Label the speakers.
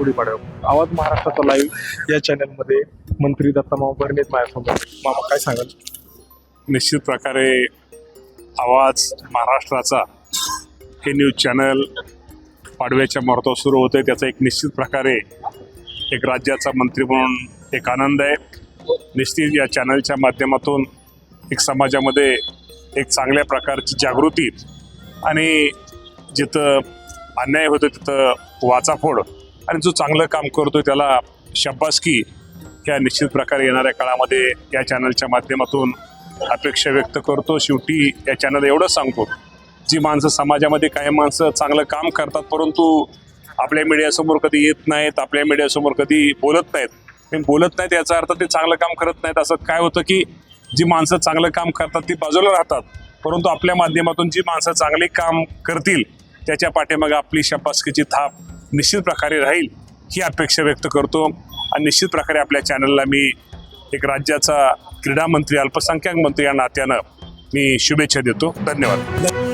Speaker 1: गुढीपाडव्या आवाज महाराष्ट्राचा लाईव्ह या चॅनलमध्ये मंत्री दत्तामाव भरणेत माझ्यासमोर. मामा काय सांगाल?
Speaker 2: निश्चित प्रकारे आवाज महाराष्ट्राचा हे न्यूज चॅनल पाडव्याच्या मुहूर्तावर सुरू होतं त्याचा एक निश्चित प्रकारे एक राज्याचा मंत्री म्हणून एक आनंद आहे. निश्चित या चॅनलच्या माध्यमातून एक समाजामध्ये एक चांगल्या प्रकारची जागृती आणि जिथं अन्याय होतो तिथं वाचाफोड आणि जो चांगलं काम करतो त्याला शब्बासकी ह्या निश्चित प्रकारे येणाऱ्या काळामध्ये या चॅनलच्या माध्यमातून अपेक्षा व्यक्त करतो. शेवटी या चॅनल एवढंच सांगतो जी माणसं समाजामध्ये काही माणसं चांगलं काम करतात परंतु आपल्या मीडियासमोर कधी येत नाहीत आपल्या मीडियासमोर कधी बोलत नाहीत. बोलत नाहीत याचा अर्थ ते चांगलं काम करत नाहीत. असं काय होतं की जी माणसं चांगलं काम करतात ती बाजूला राहतात. परंतु आपल्या माध्यमातून जी माणसं चांगले काम करतील त्याच्या पाठीमागे आपली शपासकीची थाप निश्चित प्रकारे राहील ही अपेक्षा व्यक्त करतो. आणि निश्चित प्रकारे आपल्या चॅनलला मी एक राज्याचा क्रीडा मंत्री अल्पसंख्याक मंत्री या नात्यानं मी शुभेच्छा देतो. धन्यवाद.